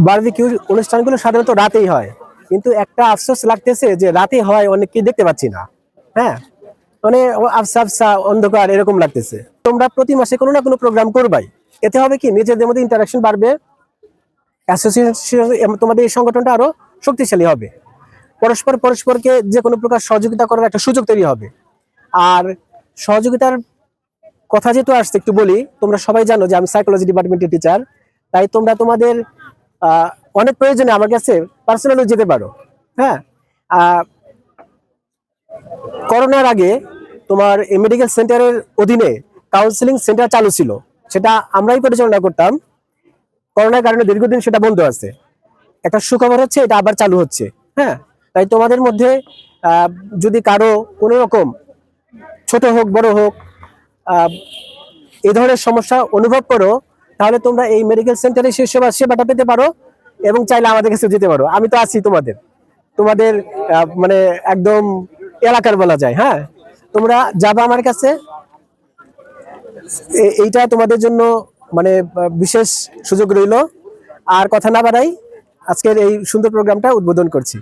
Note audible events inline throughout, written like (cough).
Barbecue অনুষ্ঠানগুলো সাধারণত রাতেই হয়। কিন্তু একটা আফসোস লাগতেছে যে রাতে হয় অনেককে দেখতে পাচ্ছি না। হ্যাঁ? মানে আফসা আফসা, অন্ধকার এরকম লাগতেছে। তোমরা প্রতি মাসে কোনো না কোনো প্রোগ্রাম করবাই। এতে হবে কি? নিজেদের মধ্যে ইন্টারাকশন বাড়বে। অ্যাসোসিয়েশন তোমাদের এই সংগঠনটা আরও শক্তিশালী হবে। পরস্পর পরস্পরকে যে কোনো প্রকার সহযোগিতা করার একটা সুযোগ তৈরি হবে। আর সহযোগিতার কথা যেহেতু আসছে, একটু বলি, তোমরা সবাই জানো যে আমি সাইকোলজি ডিপার্টমেন্টের টিচার তাই তোমরা তোমাদের অনেক প্রয়োজনে আমার কাছে পার্সোনালি যেতে পারো। হ্যাঁ? করোনার আগে তোমার মেডিকেল সেন্টারের অধীনে কাউন্সিলিং সেন্টার চালু ছিল। সেটা আমরাই পরিচালনা করতাম। করোনার কারণে দীর্ঘদিন সেটা বন্ধ আছে। একটা সুখবর হচ্ছে, এটা আবার চালু হচ্ছে। হ্যাঁ? তাই তোমাদের মধ্যে যদি কারও কোনো রকম ছোট হোক, বড় হোক এই ধরনের সমস্যা অনুভব করো তাহলে তোমরা এই মেডিকেল সেন্টারে সেই সেবা, সেবাটা পেতে পারো এবং চাইলে আমাদের কাছে যেতে পারো। আমি তো আছি তোমাদের। তোমাদের মানে একদম এলাকার বলা যায় হ্যাঁ? তোমরা যাবা আমার কাছে। এইটা তোমাদের জন্য মানে বিশেষ সুযোগ রইল। আর কথা না বাড়াই, আজকের এই সুন্দর প্রোগ্রামটা উদ্বোধন করছি।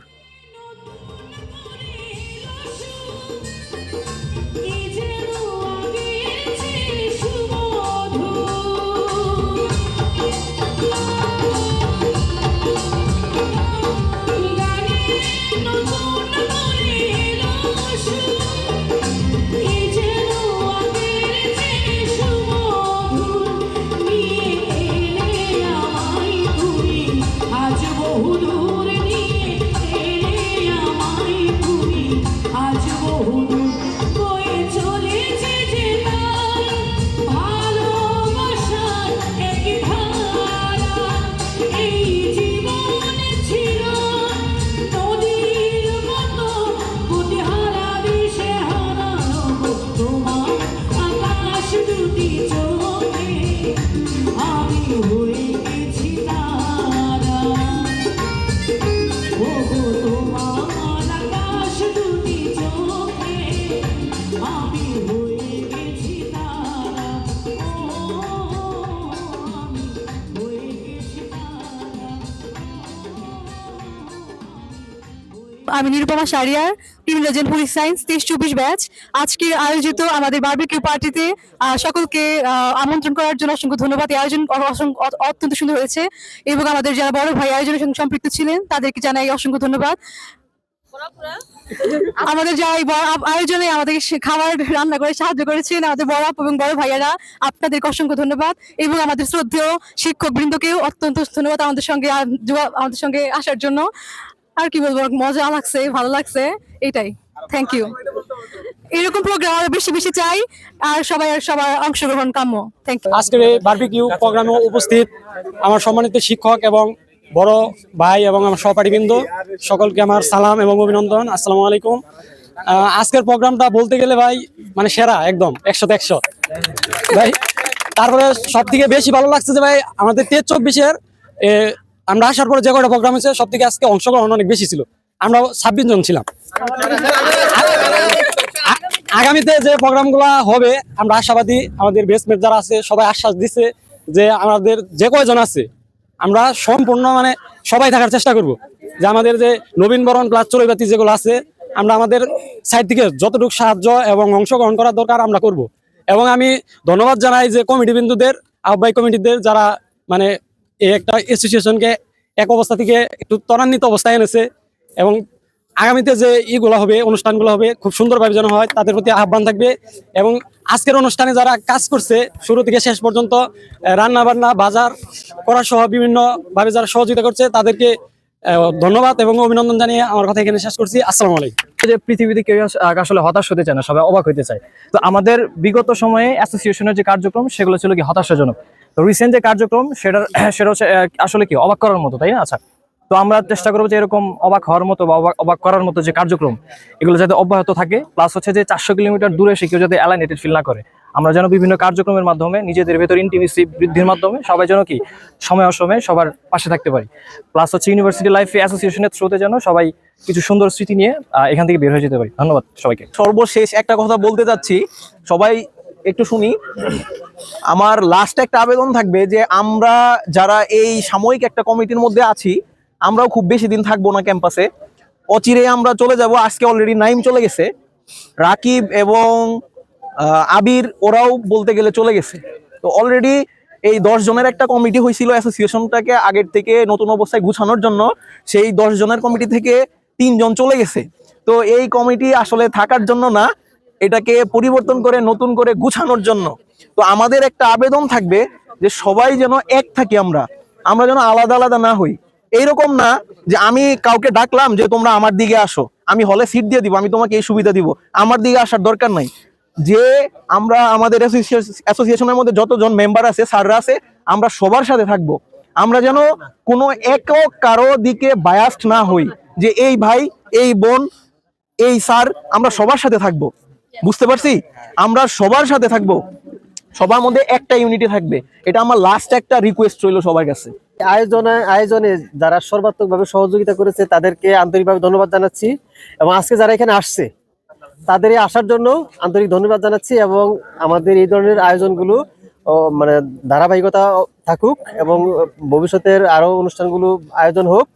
আমি Nirupama Shariar team legend police science তেইশ চব্বিশ ব্যাচ আজকের আয়োজিত আমাদের বার্বিকিউ পার্টিতে সকলকে আমন্ত্রণ করার জন্য অসংখ্য ধন্যবাদ। এই আয়োজন অত্যন্ত সুন্দর হয়েছে। এবং আমাদের যারা বড় ভাই আয়োজনের সঙ্গে সম্পৃক্ত ছিলেন, তাদেরকে জানাই অসংখ্য ধন্যবাদ। আমাদের যারা আয়োজনে আমাদের খাবার রান্না করে সাহায্য করেছেন, আমাদের বড় আপু এবং বড় ভাইয়ারা, আপনাদেরকে অসংখ্য ধন্যবাদ। এবং আমাদের শ্রদ্ধেয় শিক্ষক বৃন্দকেও অত্যন্ত ধন্যবাদ আমাদের সঙ্গে আমাদের সঙ্গে আসার জন্য। আর কি বলব মজা লাগছে, ভালো লাগছে, এটাই। থ্যাংক ইউ এরকম প্রোগ্রাম আরও বেশি বেশি চাই, আর সবাই সবার অংশগ্রহণ কাম্য। থ্যাংক ইউ আজকের এই বারবিকিউ প্রোগ্রামে উপস্থিত আমার সম্মানিত শিক্ষক এবং বড় ভাই এবং আমার সহপাঠীবৃন্দ, সকলকে আমার সালাম এবং অভিনন্দন, আসসালামু আলাইকুম। আজকের প্রোগ্রামটা বলতে গেলে ভাই মানে সেরা, একদম, একশো একশো ভাই, তারপরে সব থেকে বেশি ভালো লাগছে যে ভাই, আমাদের তেজ চব্বিশের আমরা আসার পরে যে কটা প্রোগ্রাম হয়েছে সব থেকে আজকে অংশগ্রহণ অনেক বেশি ছিল। আমরা ছাব্বিশ জন ছিলাম। আগামীতে যে প্রোগ্রামগুলো হবে, আমরা আশাবাদী আমাদের বেসমেট যারা আছে, সবাই আশ্বাস দিচ্ছে যে আমাদের যে কয়জন আছে, আমরা সম্পূর্ণ মানে সবাই থাকার চেষ্টা করব। যে আমাদের যে নবীন বরণ প্লাস চলবাতি যেগুলো আছে, আমরা আমাদের সাইড থেকে যতটুকু সাহায্য এবং অংশগ্রহণ করার দরকার আমরা করব। এবং আমি ধন্যবাদ জানাই যে কমিটি বিন্দুদের আহ্বায়ক কমিটিদের যারা মানে এই একটা অ্যাসোসিয়েশনকে এক অবস্থা থেকে একটু ত্বরান্বিত অবস্থায় এনেছে এবং আগামীতে যে ইগুলো হবে, অনুষ্ঠানগুলো হবে, খুব সুন্দরভাবে যেন হয়, তাদের প্রতি আহ্বান থাকবে এবং আজকের অনুষ্ঠানে যারা কাজ করছে, শুরু থেকে শেষ পর্যন্ত রান্না বান্না বাজার করা সহ বিভিন্নভাবে যারা সহযোগিতা করছে, তাদেরকে ধন্যবাদ এবং অভিনন্দন জানিয়ে আমার কথা এখানে শেষ করছি। আসসালামু আলাইকুম। যে পৃথিবীতে কেউ আসলে হতাশ হতে চায় না, সবাই অবাক হতে চায়। তো আমাদের বিগত সময়ে অ্যাসোসিয়েশনের যে কার্যক্রম, সেগুলো ছিল কি হতাশাজনক। তো রিসেন্ট যে কার্যক্রম সেটা (clears throat) সেটা হচ্ছে আসলে কি, অবাক করার মতো, তাই না? আচ্ছা তো আমরা চেষ্টা করব যে এরকম অবাক হওয়ার মতো বা অবাক করার মতো যে কার্যক্রম, এগুলো যাতে অব্যাহত থাকে। প্লাস হচ্ছে যে চারশো কিলোমিটার দূরে এসে কেউ যাতে অ্যালাইনেটেড ফিল না করে। আমরা যেন বিভিন্ন কার্যক্রমের মাধ্যমে, নিজেদের ভেতর ইন্টিমেসি বৃদ্ধির মাধ্যমে সবাই যেন কি, সময় অসময়ে সবার পাশে থাকতে পারি। প্লাস হচ্ছে ইউনিভার্সিটি লাইফ অ্যাসোসিয়েশনের থ্রুতে যেন সবাই কিছু সুন্দর স্মৃতি নিয়ে এখান থেকে বের হয়ে যেতে পারি। ধন্যবাদ সবাইকে। সর্বশেষ একটা কথা বলতে চাচ্ছি। সবাই একটু শুনি। আমার লাস্ট একটা আবেদন থাকবে যে আমরা যারা এই সাময়িক একটা কমিটির মধ্যে আছি, আমরাও খুব বেশি দিন থাকব না ক্যাম্পাসে অচিরে আমরা চলে যাব, আজকে অলরেডি নাইম চলে গেছে। রাকিব এবং আবির, ওরাও বলতে গেলে চলে গেছে। তো অলরেডি এই দশ জনের একটা কমিটি হয়েছিল অ্যাসোসিয়েশনটাকে আগের থেকে নতুন অবস্থায় গুছানোর জন্য। সেই দশ জনের কমিটি থেকে তিনজন চলে গেছে। তো এই কমিটি আসলে থাকার জন্য না এটাকে পরিবর্তন করে, নতুন করে গুছানোর জন্য। তো আমাদের একটা আবেদন থাকবে যে সবাই যেন এক থাকি আমরা। আমরা যেন আলাদা আলাদা না হই। এইরকম না যে আমি কাউকে ডাকলাম যে তোমরা আমার দিকে আসো। আমি হলে সিট দিয়ে দিব, আমি তোমাকে এই সুবিধা দিব। আমার দিকে আসার দরকার নাই। যে আমরা আমাদের অ্যাসোসিয়েশনের মধ্যে যতজন মেম্বার আছে, স্যাররা আছে, আমরা সবার সাথে থাকব। আমরা যেন কোনো একক কারও দিকে বায়াস্ট না হই। যে এই ভাই, এই বোন, এই স্যার, আমরা সবার সাথে থাকব। বুঝতে পারছি? আমরা সবার সাথে থাকব। সবার মধ্যে একটা ইউনিটি থাকবে। এটা আমার লাস্ট একটা রিকোয়েস্ট রইল সবার কাছে। আয়োজনে আয়োজনে যারা সর্বাত্মকভাবে সহযোগিতা করেছে, তাদেরকে আন্তরিকভাবে ধন্যবাদ জানাচ্ছি এবং আজকে যারা এখানে আসছে তাদের এই আসার জন্য আন্তরিক ধন্যবাদ জানাচ্ছি এবং আমাদের এই ধরনের আয়োজনগুলো মানে ধারাবাহিকতা থাকুক এবং ভবিষ্যতের আরও অনুষ্ঠানগুলো আয়োজন হোক।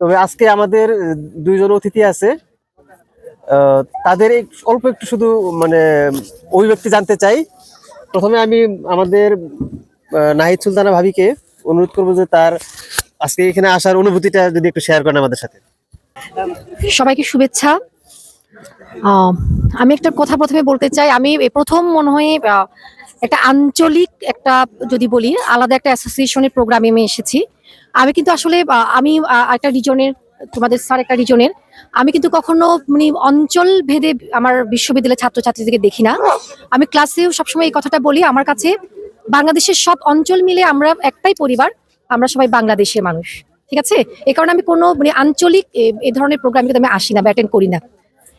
তবে আজকে আমাদের দুইজন অতিথি আছে। তাদের অল্প একটু শুধু মানে অভিব্যক্তি জানতে চাই। প্রথমে আমি আমাদের নাহিদ সুলতানা ভাবিকে অনুরোধ করব যে তার আজকে এখানে আসার অনুভূতিটা যদি একটু শেয়ার করেন আমাদের সাথে। সবাইকে শুভেচ্ছা। আমি একটা কথা প্রথমে বলতে চাই। আমি প্রথম মনে হয় একটা আঞ্চলিক একটা যদি বলি, আলাদা একটা অ্যাসোসিয়েশনের প্রোগ্রামে আমি এসেছি। আমি কিন্তু আসলে আমি একটা রিজনের তোমাদের স্যার একটা রিজনের আমি কিন্তু কখনো মানে অঞ্চল ভেদে আমার বিশ্ববিদ্যালয়ের ছাত্রছাত্রীদেরকে দেখি না। আমি ক্লাসেও সবসময় এই কথাটা বলি, আমার কাছে বাংলাদেশের সব অঞ্চল মিলে আমরা একটাই পরিবার, আমরা সবাই বাংলাদেশের মানুষ, ঠিক আছে? এ কারণে আমি কোনো মানে আঞ্চলিক এ- ধরনের প্রোগ্রাম কিন্তু আমি আসি না বা করি না।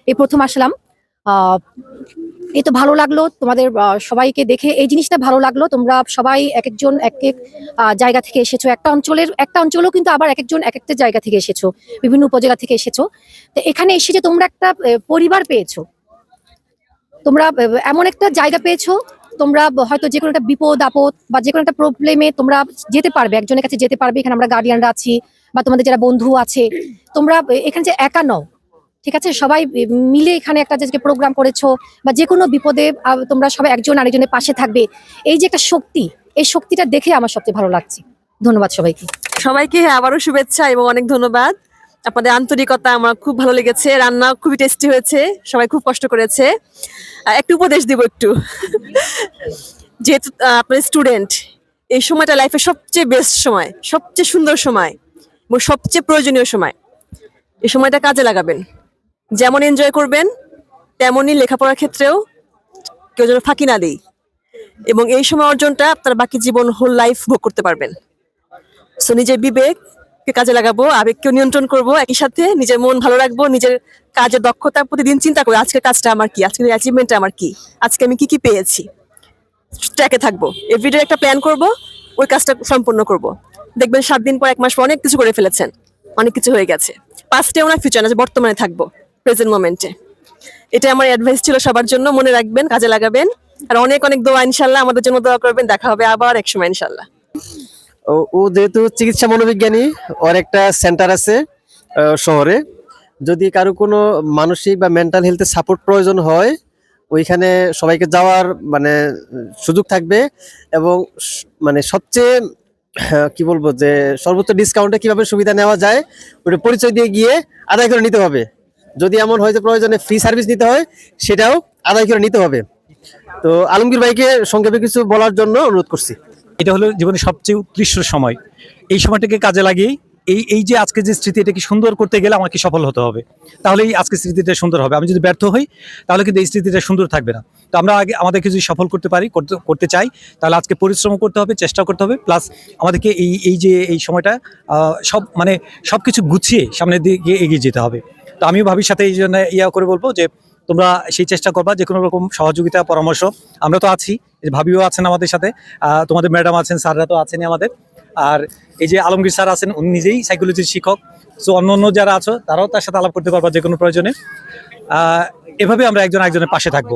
এই প্রথম আসলাম। এই তো ভালো লাগল তোমাদের সবাইকে দেখে। এই জিনিসটা ভালো লাগল, তোমরা সবাই এক একজন এক এক জায়গা থেকে এসেছ। একটা অঞ্চলের, একটা অঞ্চলেও কিন্তু আবার এক একজন এক একটা জায়গা থেকে এসেছ। বিভিন্ন উপজেলা থেকে এসেছ। তো এখানে এসে যে তোমরা একটা পরিবার পেয়েছ। তোমরা এমন একটা জায়গা পেয়েছ, তোমরা হয়তো যে কোনো একটা বিপদ, আপদ বা যে কোনো একটা প্রবলেমে তোমরা যেতে পারবে, একজনের কাছে যেতে পারবে, এখানে আমরা গার্ডিয়ানরা আছি বা তোমাদের যারা বন্ধু আছে, তোমরা এখানে যে একা নও ঠিক আছে? সবাই মিলে এখানে একটা যে প্রোগ্রাম করেছ বা যে কোনো বিপদে তোমরা সবাই একজন আরেকজনের পাশে থাকবে। এই যে একটা শক্তি, এই শক্তিটা দেখে আমার সবচেয়ে ভালো লাগছে। ধন্যবাদ সবাইকে। সবাইকে আবারও শুভেচ্ছা এবং অনেক ধন্যবাদ। আপনাদের আন্তরিকতা আমার খুব ভালো লেগেছে রান্না খুবই টেস্টি হয়েছে, সবাই খুব কষ্ট করেছে। একটু উপদেশ দিব একটু। যেহেতু আপনার স্টুডেন্ট এই সময়টা লাইফে সবচেয়ে বেস্ট সময়, সবচেয়ে সুন্দর সময় এবং সবচেয়ে প্রয়োজনীয় সময়। এই সময়টা কাজে লাগাবেন। যেমন এনজয় করবেন, তেমনই লেখাপড়ার ক্ষেত্রেও কেউ যেন ফাঁকি না দেই এবং এই সময় অর্জনটা আপনার বাকি জীবন হোল লাইফ ভোগ করতে পারবেন। সো নিজের বিবেককে কাজে লাগাবো, আবেগকেও নিয়ন্ত্রণ করব, একই সাথে নিজের মন ভালো রাখব, নিজের কাজের দক্ষতা প্রতিদিন চিন্তা করব, আজকের কাজটা আমার কি, আজকের অ্যাচিভমেন্টটা আমার কি, আজকে আমি কি কি পেয়েছি। ট্র্যাকে থাকব এভরিডে একটা প্ল্যান করব, ওই কাজটা সম্পূর্ণ করব। দেখবেন সাত দিন পর, এক মাস পর অনেক কিছু করে ফেলেছেন, অনেক কিছু হয়ে গেছে। পাস্টেও না ফিউচার যে বর্তমানে থাকব। প্রেজেন্ট মোমেন্টে এটা আমার অ্যাডভাইস ছিল সবার জন্য, মনে রাখবেন, কাজে লাগাবেন। আর অনেক অনেক দোয়া ইনশাল্লাহ আমাদের জন্য দোয়া করবেন, দেখা হবে আবার এক সময় ইনশাল্লাহ ও যেহেতু চিকিৎসা মনোবিজ্ঞানী, ওর একটা সেন্টার আছে শহরে। যদি কারও কোনো মানসিক বা মেন্টাল হেলথের সাপোর্ট প্রয়োজন হয়, ওইখানে সবাইকে যাওয়ার মানে সুযোগ থাকবে। এবং মানে সবচেয়ে কি বলব যে, সর্বোচ্চ ডিসকাউন্টে কীভাবে সুবিধা নেওয়া যায় ওটা পরিচয় দিয়ে গিয়ে আদায় করে নিতে হবে। যদি এমন হয় যে প্রয়োজনে ফ্রি সার্ভিস নিতে হয়, সেটাও আদায় করে নিতে হবে। তো আলমগীর ভাইকে সংক্ষেপে কিছু বলার জন্য অনুরোধ করছি। এটা হলো জীবনের সবচেয়ে উৎকৃষ্ট সময়। এই সময়টাকে কাজে লাগিয়ে এই এই যে আজকে যে স্মৃতি এটাকে সুন্দর করতে গেলে আমাকে সফল হতে হবে? তাহলে এই আজকে স্মৃতিটা সুন্দর হবে। আমি যদি ব্যর্থ হই, তাহলে কিন্তু এই স্মৃতিটা সুন্দর থাকবে না। তো আমরা আগে আমাদেরকে যদি সফল করতে পারি, করতে চাই, তাহলে আজকে পরিশ্রম করতে হবে, চেষ্টা করতে হবে। প্লাস আমাদেরকে এই এই যে এই সময়টা সব মানে সব কিছু গুছিয়ে সামনের দিকে এগিয়ে যেতে হবে। তো আমিও ভাবির সাথে এই জন্য ইয়া করে বলব যে তোমরা সেই চেষ্টা করবা যে কোনো রকম সহযোগিতা, পরামর্শ। আমরা তো আছি ভাবিও আছেন আমাদের সাথে। তোমাদের ম্যাডাম আছেন, স্যাররা তো আছেনই আমাদের। আর এই যে আলমগীর স্যার আছেন, উনি নিজেই সাইকোলজির শিক্ষক। সো অন্য অন্য যারা আছো, তারাও তার সাথে আলাপ করতে পারবা যে কোনো প্রয়োজনে এভাবে আমরা একজন একজনের পাশে থাকব।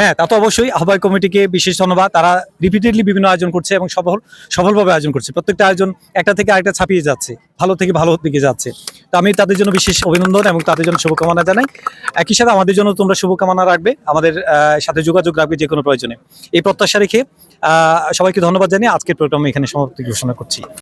হ্যাঁ তা তো অবশ্যই আহ্বায়ক কমিটিকে বিশেষ ধন্যবাদ। তারা রিপিটেডলি বিভিন্ন আয়োজন করছে এবং সফল, সফলভাবে আয়োজন করছে। প্রত্যেকটা আয়োজন একটা থেকে আরেকটা ছাপিয়ে যাচ্ছে, ভালো থেকে ভালো দিকে যাচ্ছে। তো আমি তাদের জন্য বিশেষ অভিনন্দন এবং তাদের জন্য শুভকামনা জানাই। একই সাথে আমাদের জন্য তোমরা শুভকামনা রাখবে। আমাদের সাথে যোগাযোগ রাখবে যে কোনো প্রয়োজনে। এই প্রত্যাশা রেখে সবাইকে ধন্যবাদ জানিয়ে আজকের প্রোগ্রাম এখানে সমাপ্তি ঘোষণা করছি।